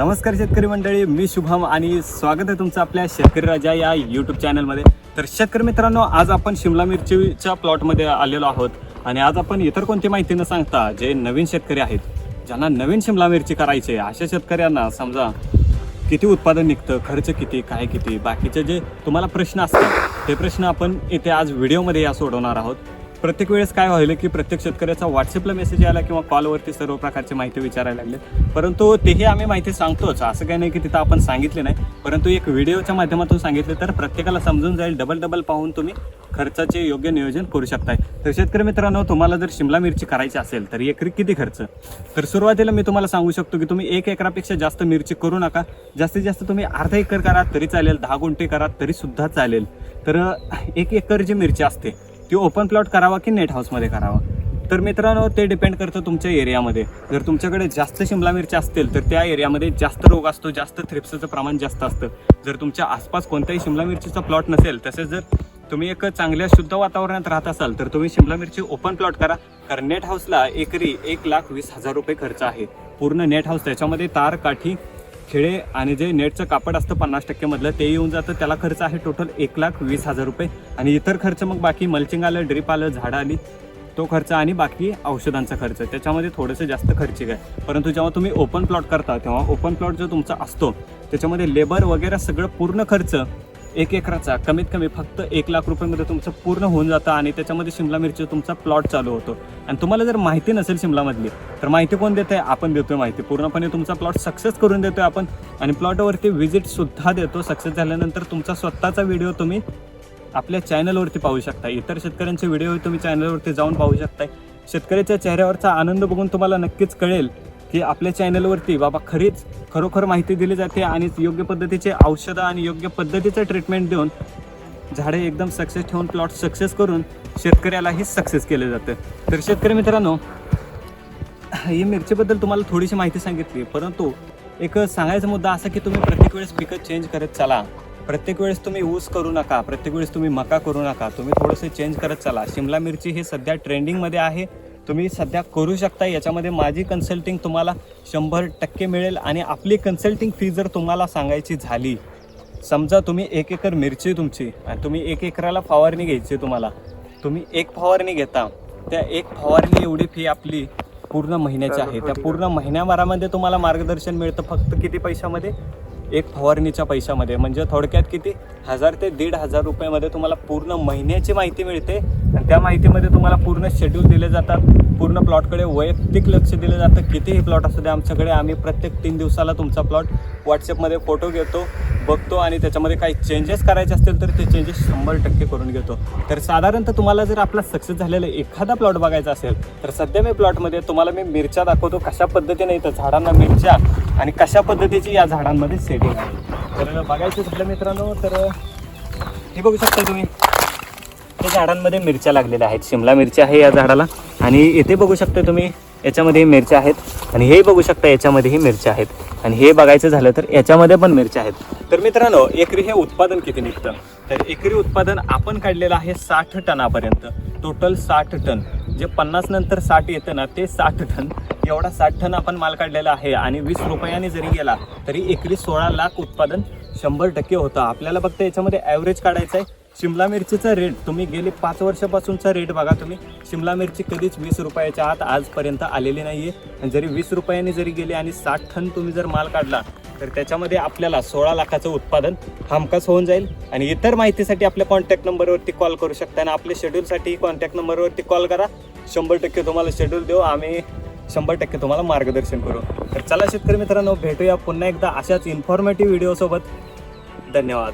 नमस्कार शेतकरी मंडळी मी शुभम आणि स्वागत आहे तुमचं आपल्या शेतकरी राजा या यूट्यूब चॅनलमध्ये तर शेतकरी मित्रांनो आज आपण शिमला मिरचीच्या प्लॉटमध्ये आलेलो आहोत आणि आज आपण इतर कोणती माहिती न सांगता जे नवीन शेतकरी आहेत ज्यांना नवीन शिमला मिरची करायची आहे अशा शेतकऱ्यांना समजा किती उत्पादन निघतं खर्च किती काय किती बाकीचे जे तुम्हाला प्रश्न असतात ते प्रश्न आपण इथे आज व्हिडिओमध्ये या सोडवणार आहोत. प्रत्येक वेळेस काय व्हायलं की प्रत्येक शेतकऱ्याचा व्हॉट्सअपला मेसेज आला किंवा कॉलवरती सर्व प्रकारची माहिती विचारायला लागले परंतु तेही आम्ही माहिती सांगतोच. असं काही नाही की तिथं आपण सांगितले नाही. परंतु एक व्हिडिओच्या माध्यमातून सांगितले तर प्रत्येकाला समजून जाईल. डबल डबल पाहून तुम्ही खर्चाचे योग्य नियोजन करू शकताय. तर शेतकरी मित्रांनो तुम्हाला जर शिमला मिरची करायची असेल तर एकरी किती खर्च? तर सुरुवातीला मी तुम्हाला सांगू शकतो की तुम्ही एक एकरापेक्षा जास्त मिरची करू नका. जास्तीत जास्त तुम्ही अर्धा एकर करा तरी चालेल दहा गुंठे करा तरी सुद्धा चालेल. तर एक एकर जी मिरची असते ती ओपन प्लॉट करावा की नेट हाऊसमध्ये करावा? तर मित्रांनो ते डिपेंड करतं तुमच्या एरियामध्ये जर तुमच्याकडे जास्त शिमला मिरची असतील तर त्या एरियामध्ये जास्त रोग असतो जास्त थ्रिप्सचं प्रमाण जास्त असतं. जर तुमच्या आसपास कोणत्याही शिमला मिरचीचा प्लॉट नसेल तसेच जर तुम्ही एक चांगल्या शुद्ध वातावरणात राहत असाल तर तुम्ही शिमला मिरची ओपन प्लॉट करा. कारण नेट हाऊसला एकरी एक लाख वीस हजार रुपये खर्च आहे. पूर्ण नेट हाऊस त्याच्यामध्ये तार काठी खिळे आणि जे नेटचं कापड असतं पन्नास टक्केमधलं ते येऊन जातं. त्याला खर्च आहे टोटल एक लाख वीस हजार रुपये. आणि इतर खर्च मग बाकी मल्चिंग आलं ड्रीप आलं झाडं आली तो खर्च आणि बाकी औषधांचा खर्च. त्याच्यामध्ये थोडंसं जास्त खर्चिक आहे. परंतु जेव्हा तुम्ही ओपन प्लॉट करता तेव्हा ओपन प्लॉट जो तुमचा असतो त्याच्यामध्ये लेबर वगैरे सगळं पूर्ण खर्च एक एकराचा कमीत कमी फक्त एक लाख रुपयामध्ये तुमचं पूर्ण होऊन जातं आणि त्याच्यामध्ये शिमला मिरची तुमचा प्लॉट चालू होतो. आणि तुम्हाला जर माहिती नसेल शिमलामधली तर माहिती कोण देते आपण देतोय माहिती. पूर्णपणे तुमचा प्लॉट सक्सेस करून देतोय आपण आणि प्लॉटवरती व्हिजिटसुद्धा देतो. सक्सेस झाल्यानंतर तुमचा स्वतःचा व्हिडिओ तुम्ही आपल्या चॅनलवरती पाहू शकता. इतर शेतकऱ्यांचे व्हिडिओ तुम्ही चॅनलवरती जाऊन पाहू शकताय. शेतकऱ्याच्या चेहऱ्यावरचा आनंद बघून तुम्हाला नक्कीच कळेल. की आपल्या चॅनलवरती बाबा खरीच खरोखर माहिती दिली जाते आणि योग्य पद्धतीचे औषधं आणि योग्य पद्धतीचं ट्रीटमेंट देऊन झाडे एकदम सक्सेस ठेवून प्लॉट सक्सेस करून शेतकऱ्यालाही सक्सेस केलं जातं. तर शेतकरी मित्रांनो ही मिरचीबद्दल तुम्हाला थोडीशी माहिती सांगितली परंतु एक सांगायचा मुद्दा असा की तुम्ही प्रत्येक वेळेस पिकं चेंज करत चला. प्रत्येक वेळेस तुम्ही ऊस करू नका प्रत्येक वेळेस तुम्ही मका करू नका तुम्ही थोडंसं चेंज करत चला. शिमला मिरची हे सध्या ट्रेंडिंगमध्ये आहे. तुम्ही सध्या करू शकता. याच्यामध्ये माझी कन्सल्टिंग तुम्हाला शंभर टक्के मिळेल आणि आपली कन्सल्टिंग फी जर तुम्हाला सांगायची झाली समजा तुम्ही एक एकर मिरची तुमची आणि तुम्ही एक एकराला फवारणी घ्यायची तुम्हाला तुम्ही एक फवारणी घेता. त्या एक फवारणी एवढी फी आपली पूर्ण महिन्याची आहे. त्या पूर्ण महिन्याभरामध्ये तुम्हाला मार्गदर्शन मिळतं फक्त किती पैशामध्ये? एक फवारणीच्या पैशामध्ये. म्हणजे थोडक्यात किती? हजार ते दीड हजार रुपयामध्ये तुम्हाला पूर्ण महिन्याची माहिती मिळते. आणि त्या माहितीमध्ये तुम्हाला पूर्ण शेड्यूल दिले जातात. पूर्ण प्लॉटकडे वैयक्तिक लक्ष दिलं जातं. कितीही प्लॉट असू द्या आमच्याकडे आम्ही प्रत्येक तीन दिवसाला तुमचा प्लॉट व्हॉट्सअपमध्ये फोटो घेतो बघतो आणि त्याच्यामध्ये काही चेंजेस करायचे असतील तर ते चेंजेस शंभर टक्के करून घेतो. तर साधारणतः तुम्हाला जर आपला सक्सेस झालेला एखादा प्लॉट बघायचा असेल तर सध्या मी प्लॉटमध्ये तुम्हाला मी मिरच्या दाखवतो. कशा पद्धतीने इथं झाडांना मिरच्या आणि कशा पद्धतीची या झाडांमध्ये सेटिंग आहे? तर बघायचं झालं मित्रांनो तर हे बघू शकता तुम्ही. या झाडांमध्ये मिरच्या लागलेल्या आहेत. शिमला मिरची आहे या झाडाला. आणि इथे बघू शकता तुम्ही याच्यामध्ये मिरच्या आहेत. आणि हे बघू शकता याच्यामध्येही मिरच्या आहेत. आणि हे बघायचं झालं तर याच्यामध्ये पण मिरच्या आहेत. तर मित्रांनो एकरी हे उत्पादन किती निघतं? तर एकरी उत्पादन आपण काढलेलं आहे साठ टनापर्यंत. टोटल साठ टन. जे पन्नास नंतर साठ येतं ना ते साठ टन. एवढा साठ टन आपण माल काढलेला आहे आणि वीस रुपयाने जरी गेला तरी एकरी सोळा लाख उत्पादन शंभर टक्के होतं. आपल्याला फक्त याच्यामध्ये ॲव्हरेज काढायचं आहे. शिमला मिरचीचा रेट तुम्ही गेले पाच वर्षापासूनचा रेट बघा तुम्ही. शिमला मिरची कधीच वीस रुपयाच्या आत आजपर्यंत आलेली नाही आहे आणि जरी वीस रुपयांनी जरी गेली आणि साठ टन तुम्ही जर माल काढला तर त्याच्यामध्ये आपल्याला सोळा लाखाचं उत्पादन हमखास होऊन जाईल. आणि इतर माहितीसाठी आपल्या कॉन्टॅक्ट नंबरवरती कॉल करू शकता आणि आपल्या शेड्यूलसाठी कॉन्टॅक्ट नंबरवरती कॉल करा. शंभर टक्के तुम्हाला शेड्यूल देऊ. आम्ही शंभर टक्के तुम्हाला मार्गदर्शन करू. तर चला शेतकरी मित्रांनो भेटूया पुन्हा एकदा अशाच इन्फॉर्मेटिव्ह व्हिडिओसोबत धन्यवाद.